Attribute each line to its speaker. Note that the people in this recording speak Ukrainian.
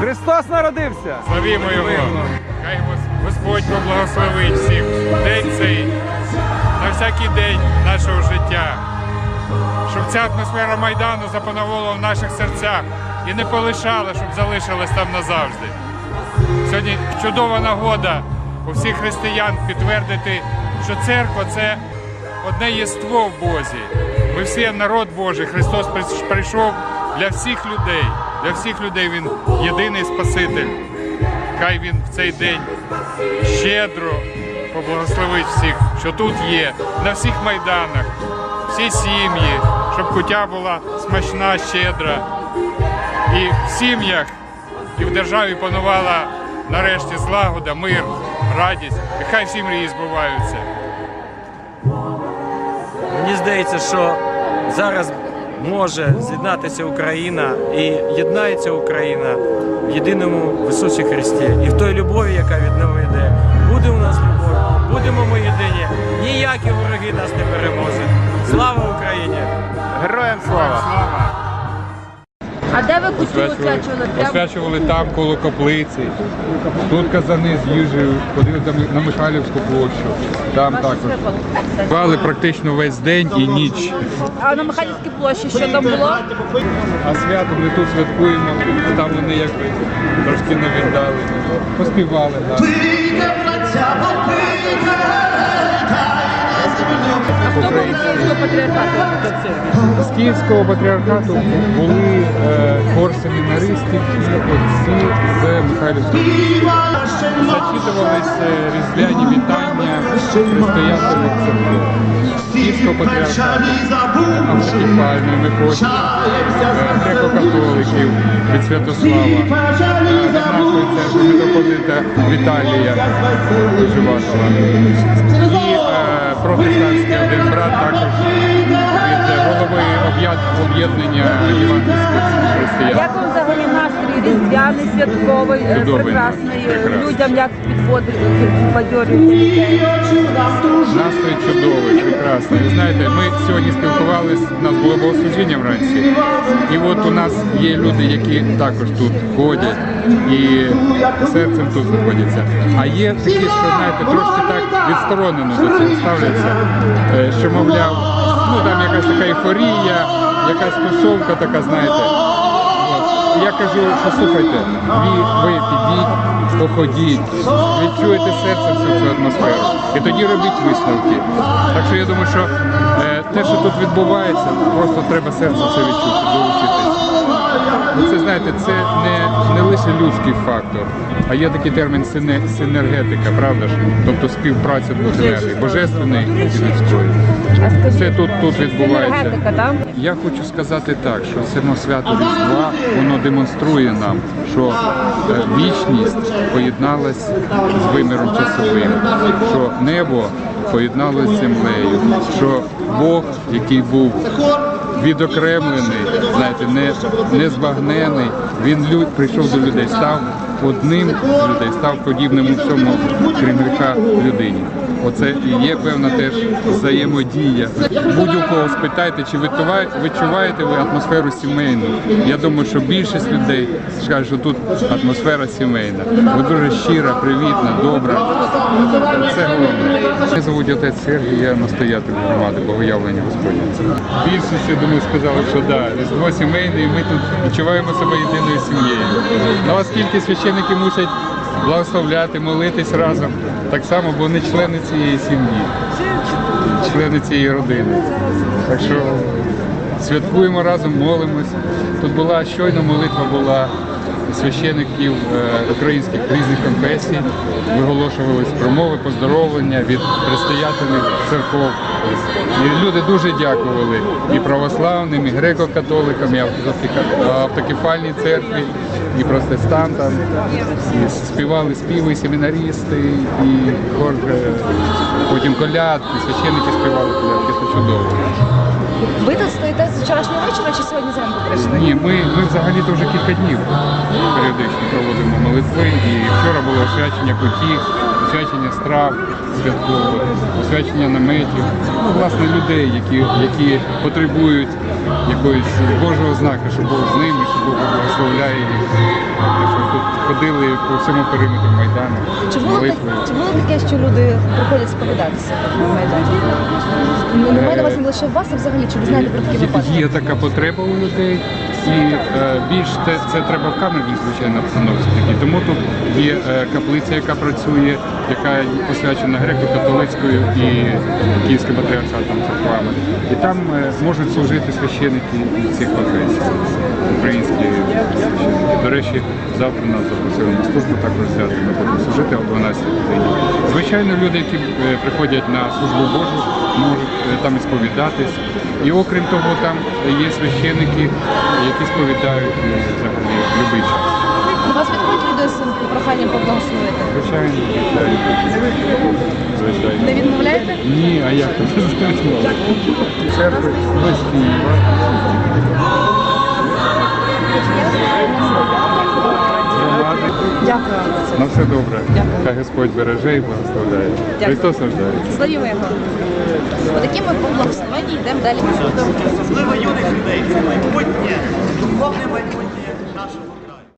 Speaker 1: Христос народився!
Speaker 2: Славімо Його! Хай Господь поблагословить всіх день цей, на всякий день нашого життя. Щоб ця атмосфера Майдану запанувала в наших серцях і не полишала, щоб залишилась там назавжди. Сьогодні чудова нагода у всіх християн підтвердити, що церква це одне єство в Бозі. Ми всі народ Божий, Христос прийшов для всіх людей. Для всіх людей Він єдиний Спаситель. Хай Він в цей день щедро поблагословить всіх, що тут є, на всіх майданах, всі сім'ї, щоб кутя була смачна, щедра. І в сім'ях, і в державі панувала нарешті злагода, мир, радість. І хай всі мрії збуваються.
Speaker 3: Мені здається, що зараз може з'єднатися Україна і єднається Україна в єдиному в Ісусі Христі. І в той любові, яка від нього йде, буде у нас любов, будемо ми єдині. Ніякі вороги нас не переможуть. Слава Україні!
Speaker 1: Героям слава!
Speaker 4: А де ви кутю освячували?
Speaker 2: Освячували там коло каплиці. Тут казани з їжею, ходили на Михайлівську площу. Там також.
Speaker 4: випали.
Speaker 2: Практично весь день і ніч.
Speaker 4: А на Михайлівській площі що там було?
Speaker 2: А свято ми тут святкуємо, там вони як трошки не віддали. Поспівали. Да.
Speaker 4: А хто був з Київського патріархату?
Speaker 2: З Київського патріархату були е, хор семінаристів, от всі з Михайлівської. Зачитувались е, різдвяні вітання церкви. З Київського патріархату, автокефальної е, греко-католиків від Святослава, нашої церкви митрополита Віталія Живашова. І е, протестантський один брат також голови об'єднання євангельських християн.
Speaker 4: Як вам взагалі настрій різдвяний, святковий, е,
Speaker 2: Чудовий,
Speaker 4: прекрасний?
Speaker 2: прекрасний.
Speaker 4: Людям як підходить, підбадьорюють людей?
Speaker 2: Настрій чудовий, прекрасний. Ви знаєте, ми сьогодні спілкувалися, у нас було богослужіння вранці. І от у нас є люди, які також тут ходять і серцем тут знаходяться. А є такі, що знаєте, трошки так відсторонено до цього ставляться, е, що мовляв, ну там якась така ейфорія, якась тусовка така, знаєте. Я кажу, що слухайте, ви, ви підіть, походіть, відчуєте серцем всю цю атмосферу. І тоді робіть висновки. Так що я думаю, що е, те, що тут відбувається, просто треба серцем це відчути, долучитись. Ну, це знаєте, це не, не лише людський фактор, а є такий термін сине- синергетика, правда ж? Тобто співпраця двох енергій, божественної і людської. Все тут, тут відбувається. Я хочу сказати так, що само свято Різдва воно демонструє нам, що е, вічність поєдналась з виміром часовим, що небо поєдналось з землею, що Бог, який був відокремлений, знаєте, не, не збагнений, він лю- прийшов до людей, став одним з людей, став подібним у всьому, крім гріха людині. Оце і є певна теж взаємодія. Будь-у кого спитайте, чи відчуває- відчуваєте ви атмосферу сімейну. Я думаю, що більшість людей скажуть, що тут атмосфера сімейна. Ви дуже щира, привітна, добра. Це головне. Мене звуть отець Сергій, я настоятель громади Богоявлення Господня. Більшість, думаю, сказали, що да, різдво сімейне, і ми тут відчуваємо себе єдиною сім'єю. Ну, оскільки священники мусять благословляти, молитись разом, так само, бо вони члени цієї сім'ї, члени цієї родини. Так що святкуємо разом, молимось. Тут була щойно молитва була священиків е, українських різних конфесій, виголошувались промови, поздоровлення від предстоятелів церков. І люди дуже дякували і православним, і греко-католикам, і автоке- автокефальній церкві, і протестантам. І співали співи, і семінарісти, і хор, е, потім колядки, священники співали колядки. Це чудово.
Speaker 5: Ви тут з вчорашнього вечора чи сьогодні зранку прийшли?
Speaker 2: Ні, ми, ми взагалі-то вже кілька днів періодично проводимо молитви. І вчора було освячення котів, освячення страв святкових, освячення наметів. Ну, власне, людей, які, які потребують якоїсь Божого знака, що Бог з ними, що Бог благословляє їх. Так що тут ходили по всьому периметру Майдану
Speaker 5: Чи було, так,
Speaker 2: молитвою.
Speaker 5: чи було таке, що люди приходять сповідатися на Майдані? Ну, не маю на увазі не лише вас, а взагалі, чи ви знаєте про такі
Speaker 2: Є-
Speaker 5: випадки?
Speaker 2: Є така потреба у людей, і е, більш це, це треба в камерній, звичайно, обстановці такі. Тому тут є е, каплиця, яка працює, яка посвячена греко-католицькою і київським патріархатом церквами. І там е, можуть служити священики всіх конфесій, українські священики. До речі, завтра нас запросили на службу також взяти. Ми будемо служити о 12 годині. Звичайно, люди, які е, приходять на службу Божу, можуть е, там і сповідатись. І окрім того, там є священики, які сповідають е, взагалі любий час.
Speaker 5: Вас підходять люди з проханням поблагословити?
Speaker 2: Звичайно, звичайно. Звичайно.
Speaker 5: Не відмовляєте?
Speaker 2: Ні, а як це? Церкви без
Speaker 5: Дякую вам за це.
Speaker 2: На все добре.
Speaker 5: Дякую.
Speaker 2: Хай Господь береже і благословляє.
Speaker 5: Дякую.
Speaker 2: Христос рождається.
Speaker 5: Славімо його. Отакі ми по благословенні йдемо далі.